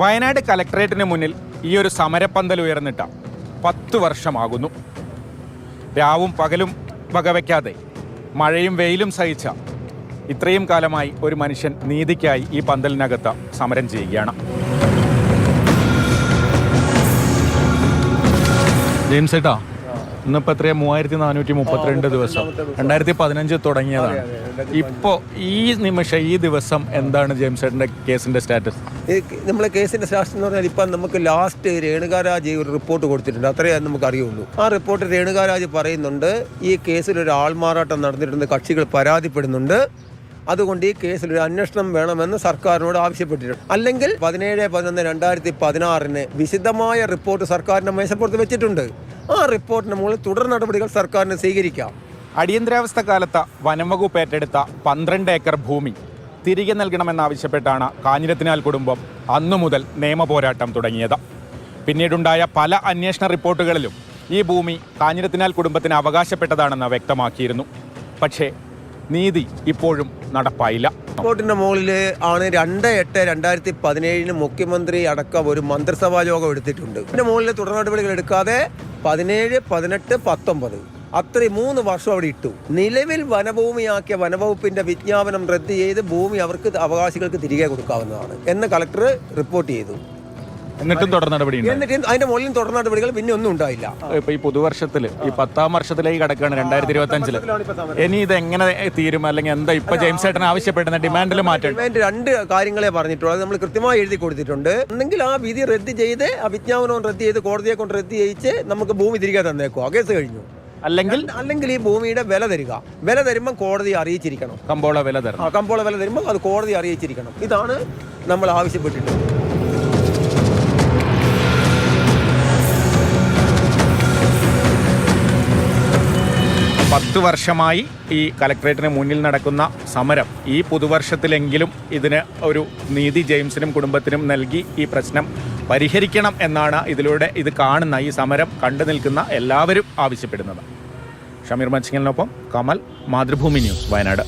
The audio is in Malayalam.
വയനാട് കലക്ടറേറ്റിന് മുന്നിൽ ഈ ഒരു സമരപ്പന്തൽ ഉയർന്നിട്ട പത്ത് വർഷമാകുന്നു. രാവും പകലും വകവയ്ക്കാതെ മഴയും വെയിലും സഹിച്ച ഇത്രയും കാലമായി ഒരു മനുഷ്യൻ നീതിക്കായി ഈ പന്തലിനകത്ത് സമരം ചെയ്യുകയാണ്. ജെയിംസ് ഏട്ടാ ഇന്നിപ്പോ എത്രയാ? മൂവായിരത്തി നാനൂറ്റി മുപ്പത്തിരണ്ട് ദിവസം. രണ്ടായിരത്തി പതിനഞ്ച് തുടങ്ങിയതാണ് ഇപ്പോ ഈ നിമിഷം ഈ ദിവസം എന്താണ് ജെയിംസ് ഏട്ടന്റെ കേസിന്റെ സ്റ്റാറ്റസ്? നമ്മളെ കേസിന്റെ സ്റ്റാറ്റസ് എന്ന് പറഞ്ഞാൽ ഇപ്പം നമുക്ക് ലാസ്റ്റ് രേണുകാരാജ് ഒരു റിപ്പോർട്ട് കൊടുത്തിട്ടുണ്ട്. അത്രയേ നമുക്ക് അറിയുള്ളൂ. ആ റിപ്പോർട്ട് രേണുകാരാജ് പറയുന്നുണ്ട് ഈ കേസിൽ ഒരു ആൾമാറാട്ടം നടന്നിട്ടുണ്ട് കക്ഷികൾ പരാതിപ്പെടുന്നുണ്ട്. അതുകൊണ്ട് ഈ കേസിൽ ഒരു അന്വേഷണം വേണമെന്ന് സർക്കാരിനോട് ആവശ്യപ്പെട്ടിട്ടുണ്ട്. അല്ലെങ്കിൽ പതിനേഴ് പതിനൊന്ന് രണ്ടായിരത്തി പതിനാറിന് വിശദമായ റിപ്പോർട്ട് സർക്കാരിന്റെ മേശപ്പുറത്ത് വെച്ചിട്ടുണ്ട്. ആ റിപ്പോർട്ടിന് മുകളിൽ തുടർ നടപടികൾ സർക്കാരിന് സ്വീകരിക്കാം. അടിയന്തരാവസ്ഥ കാലത്ത് വനംവകുപ്പ് ഏറ്റെടുത്ത പന്ത്രണ്ട് ഏക്കർ ഭൂമി തിരികെ നൽകണമെന്നാവശ്യപ്പെട്ടാണ് കാഞ്ഞിരത്തിനാൽ കുടുംബം അന്നു മുതൽ നിയമപോരാട്ടം തുടങ്ങിയത്. പിന്നീടുണ്ടായ പല അന്വേഷണ റിപ്പോർട്ടുകളിലും ഈ ഭൂമി കാഞ്ഞിരത്തിനാൽ കുടുംബത്തിന് അവകാശപ്പെട്ടതാണെന്ന് വ്യക്തമാക്കിയിരുന്നു. പക്ഷേ നീതി ഇപ്പോഴും നടപ്പായില്ല. റിപ്പോർട്ടിന്റെ മുകളിൽ ആണ് രണ്ട് എട്ട് രണ്ടായിരത്തി പതിനേഴിന് മുഖ്യമന്ത്രി അടക്കം ഒരു മന്ത്രിസഭാ യോഗം എടുത്തിട്ടുണ്ട്. ഇതിന്റെ മുകളിൽ തുടർ നടപടികൾ എടുക്കാതെ പതിനേഴ് പതിനെട്ട് പത്തൊമ്പത്. അത്രയും മൂന്ന് വർഷം അവിടെ ഇട്ടു. നിലവിൽ വനഭൂമിയാക്കിയ വനവകുപ്പിന്റെ വിജ്ഞാപനം റദ്ദ് ചെയ്ത് ഭൂമി അവർക്ക് അവകാശികൾക്ക് തിരികെ കൊടുക്കാവുന്നതാണ് എന്ന് കളക്ടർ റിപ്പോർട്ട് ചെയ്തു. എന്നിട്ടും തുടർ നടപടി എന്നിട്ട് അതിന്റെ മുകളിൽ തുടർ നടപടികൾ പിന്നെ ഒന്നും ഉണ്ടായില്ല. ഇപ്പൊ ഈ പുതുവർഷത്തിൽ ഈ പത്താം വർഷത്തിലേക്ക് കിടക്കുകയാണ് രണ്ടായിരത്തി ഇരുപത്തി അഞ്ചിൽ ഇനി ഇത് എങ്ങനെ തീരും? അല്ലെങ്കിൽ എന്താ ഇപ്പൊ ജെയിംസ് ഏട്ടൻ ആവശ്യപ്പെടുന്ന ഡിമാൻഡിൽ മാറ്റം? ഡിമാൻഡ് രണ്ട് കാര്യങ്ങളെ പറഞ്ഞിട്ടുള്ളൂ. അത് നമ്മൾ കൃത്യമായി എഴുതി കൊടുത്തിട്ടുണ്ട്. എന്നെങ്കിൽ ആ വിധി റദ്ദ് ചെയ്ത് ആ വിജ്ഞാപനവും റദ്ദ് ചെയ്ത് കോടതിയെ കൊണ്ട് റദ്ദ് ചെയ്യിച്ച് നമുക്ക് ഭൂമി തിരികെ തന്നേക്കോ ആ കേസ് കഴിഞ്ഞു. അല്ലെങ്കിൽ അല്ലെങ്കിൽ ഈ ഭൂമിയുടെ വില തരിക. വില തരുമ്പോൾ കോടതി അറിയിച്ചിരിക്കണം. കമ്പോള വില തരണം. ആ കമ്പോള വില തരുമ്പോൾ അത് കോടതി അറിയിച്ചിരിക്കണം. ഇതാണ് നമ്മൾ ആവശ്യപ്പെട്ടിട്ടുള്ളത്. പത്ത് വർഷമായി ഈ കലക്ട്രേറ്റിന് മുന്നിൽ നടക്കുന്ന സമരം. ഈ പുതുവർഷത്തിലെങ്കിലും ഇതിന് ഒരു നീതി ജെയിംസിനും കുടുംബത്തിനും നൽകി ഈ പ്രശ്നം പരിഹരിക്കണം എന്നാണ് ഇതിലൂടെ ഇത് കാണുന്ന ഈ സമരം കണ്ടു നിൽക്കുന്ന എല്ലാവരും ആവശ്യപ്പെടുന്നത്. ഷമീർ മച്ചിങ്ങലിനൊപ്പം കമൽ മാതൃഭൂമി ന്യൂസ് വയനാട്.